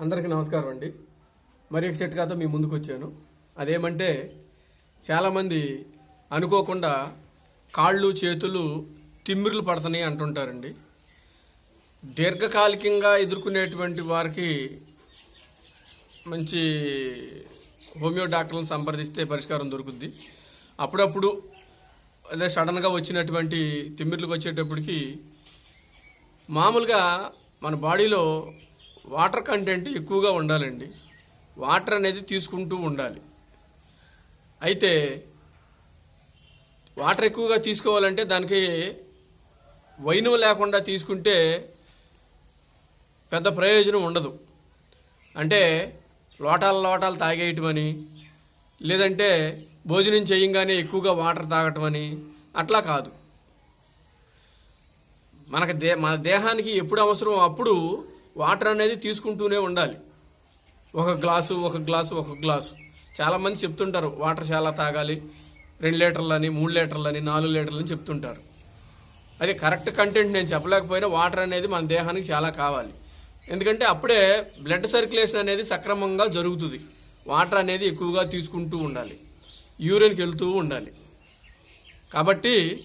అందరికీ నమస్కారం అండి. మరి ఒక చిట్కాతో మీ ముందుకు వచ్చాను. అదేమంటే చాలామంది అనుకోకుండా కాళ్ళు చేతులు తిమ్మిర్లు పడుతున్నాయి అంటుంటారండి. దీర్ఘకాలికంగా ఎదుర్కొనేటువంటి వారికి మంచి హోమియో డాక్టర్లను సంప్రదిస్తే పరిష్కారం దొరుకుద్ది. అప్పుడప్పుడు అదే సడన్గా వచ్చినటువంటి తిమ్మిర్లకు వచ్చేటప్పటికి మామూలుగా మన బాడీలో వాటర్ కంటెంట్ ఎక్కువగా ఉండాలండి. వాటర్ అనేది తీసుకుంటూ ఉండాలి. అయితే వాటర్ ఎక్కువగా తీసుకోవాలంటే దానికి వైనం లేకుండా తీసుకుంటే పెద్ద ప్రయోజనం ఉండదు. అంటే లోటాల లోటాలు తాగేయటమని లేదంటే భోజనం చేయంగానే ఎక్కువగా వాటర్ తాగటం అని అట్లా కాదు. మనకు దే మన దేహానికి ఎప్పుడు అవసరం అప్పుడు వాటర్ అనేది తీసుకుంటూనే ఉండాలి. ఒక గ్లాసు ఒక గ్లాసు ఒక గ్లాసు. చాలామంది చెప్తుంటారు వాటర్ చాలా తాగాలి. రెండు లీటర్లని మూడు లీటర్లని నాలుగు లీటర్లని చెప్తుంటారు. అది కరెక్ట్ కంటెంట్ నేను చెప్పలేకపోయినా వాటర్ అనేది మన దేహానికి చాలా కావాలి. ఎందుకంటే అప్పుడే బ్లడ్ సర్క్యులేషన్ అనేది సక్రమంగా జరుగుతుంది. వాటర్ అనేది ఎక్కువగా తీసుకుంటూ ఉండాలి. యూరిన్కి వెళ్తూ ఉండాలి. కాబట్టి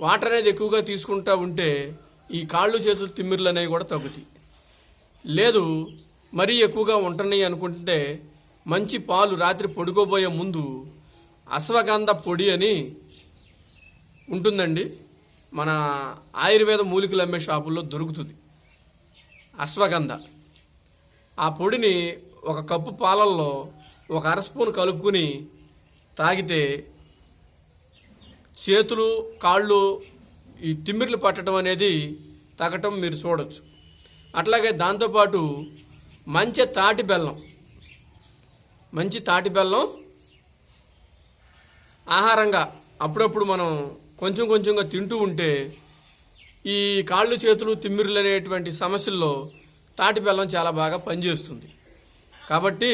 వాటర్ అనేది ఎక్కువగా తీసుకుంటూ ఉంటే ఈ కాళ్ళు చేతులు తిమ్మిర్లు అనేవి కూడా తగ్గుతాయి. లేదు మరీ ఎక్కువగా ఉంటున్నాయి అనుకుంటే మంచి పాలు రాత్రి పడుకోబోయే ముందు అశ్వగంధ పొడి అని ఉంటుందండి. మన ఆయుర్వేద మూలికలు అమ్మే షాపుల్లో దొరుకుతుంది. అశ్వగంధ. ఆ పొడిని ఒక కప్పు పాలల్లో ఒక అర స్పూన్ కలుపుకుని తాగితే చేతులు కాళ్ళు ఈ తిమ్మిర్లు పట్టడం అనేది తగ్గటం మీరు చూడొచ్చు. అట్లాగే దాంతోపాటు మంచి తాటి బెల్లం. మంచి తాటి బెల్లం ఆహారంగా అప్పుడప్పుడు మనం కొంచెం కొంచెంగా తింటూ ఉంటే ఈ కాళ్ళు చేతులు తిమ్మిర్లు అనేటువంటి సమస్యల్లో తాటి బెల్లం చాలా బాగా పనిచేస్తుంది. కాబట్టి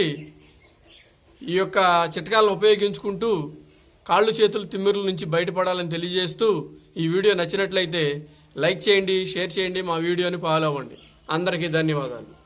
ఈ యొక్క చిట్కాలను ఉపయోగించుకుంటూ కాళ్ళు చేతులు తిమ్మిర్ల నుంచి బయటపడాలని తెలియజేస్తూ ఈ వీడియో నచ్చినట్లయితే లైక్ చేయండి షేర్ చేయండి మా వీడియోని ఫాలో అవ్వండి. అందరికీ ధన్యవాదాలు.